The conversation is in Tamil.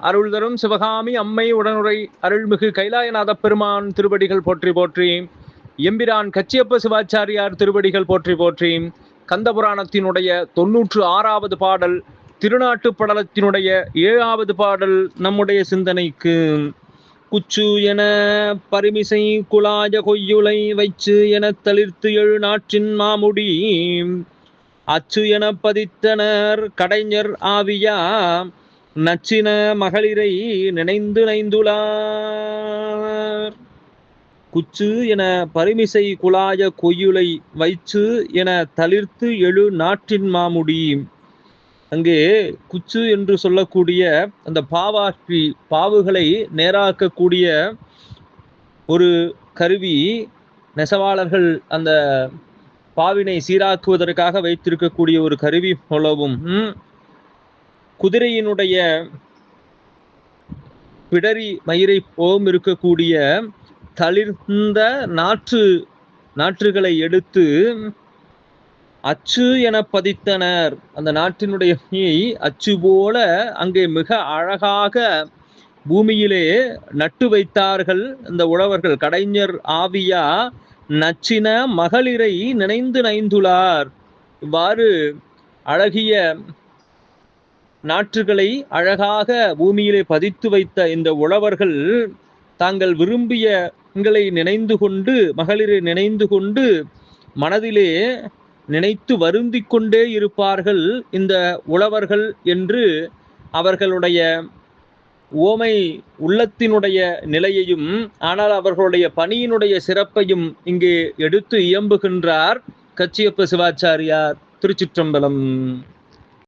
அருள் தரும் சிவகாமி அம்மை உடனுரை அருள்மிகு கைலாயநாத பெருமான் திருவடிகள் போற்றி போற்றி எம்பிரான் கச்சியப்ப சிவாச்சாரியார் திருவடிகள் போற்றி போற்றி கந்தபுராணத்தினுடைய தொன்னூற்று ஆறாவது பாடல் திருநாட்டு படலத்தினுடைய ஏழாவது பாடல் நம்முடைய சிந்தனைக்கு. குச்சு என பரிமிசை குலாய கொய்யுலை வைச்சு என தளிர்த்து எழு நாற்றின் மாமுடி அச்சு என பதித்தனர் கடைஞர் ஆவியா நச்சின மகளிரை நினைந்து நைந்துளார் குச்சு என பரிமிசை குழாய கொய்யுலை வைச்சு என தளிர்த்து எழு நாட்டின் மாமுடி. அங்கே குச்சு என்று சொல்லக்கூடிய அந்த பாவாற்றி பாவுகளை நேராக்கக்கூடிய ஒரு கருவி நெசவாளர்கள் அந்த பாவினை சீராக்குவதற்காக வைத்திருக்கக்கூடிய ஒரு கருவி போலவும் குதிரையினுடைய பிடரி மயிரை போம் இருக்கக்கூடிய தளிர்ந்த நாற்று நாற்றுகளை எடுத்து அச்சு என பதித்தனர். அந்த நாட்டினுடைய அச்சு போல அங்கே மிக அழகாக பூமியிலே நட்டு வைத்தார்கள். இந்த உழவர்கள் கடைஞர் ஆவியா நச்சின மகளிரை நினைந்து நைந்துளார். இவ்வாறு அழகிய நாற்றுகளை அழகாக பூமியிலே பதித்து வைத்த இந்த உழவர்கள் தாங்கள் விரும்பிய பெண்களை நினைந்து கொண்டு மகளிரை நினைந்து கொண்டு மனதிலே நினைத்து வருந்திக் கொண்டே இருப்பார்கள் இந்த உழவர்கள் என்று அவர்களுடைய ஓமை உள்ளத்தினுடைய நிலையையும் ஆனால் அவர்களுடைய பணியினுடைய சிறப்பையும் இங்கே எடுத்து இயம்புகின்றார் கச்சியப்ப சிவாச்சாரியார் திருச்சிற்றம்பலம்.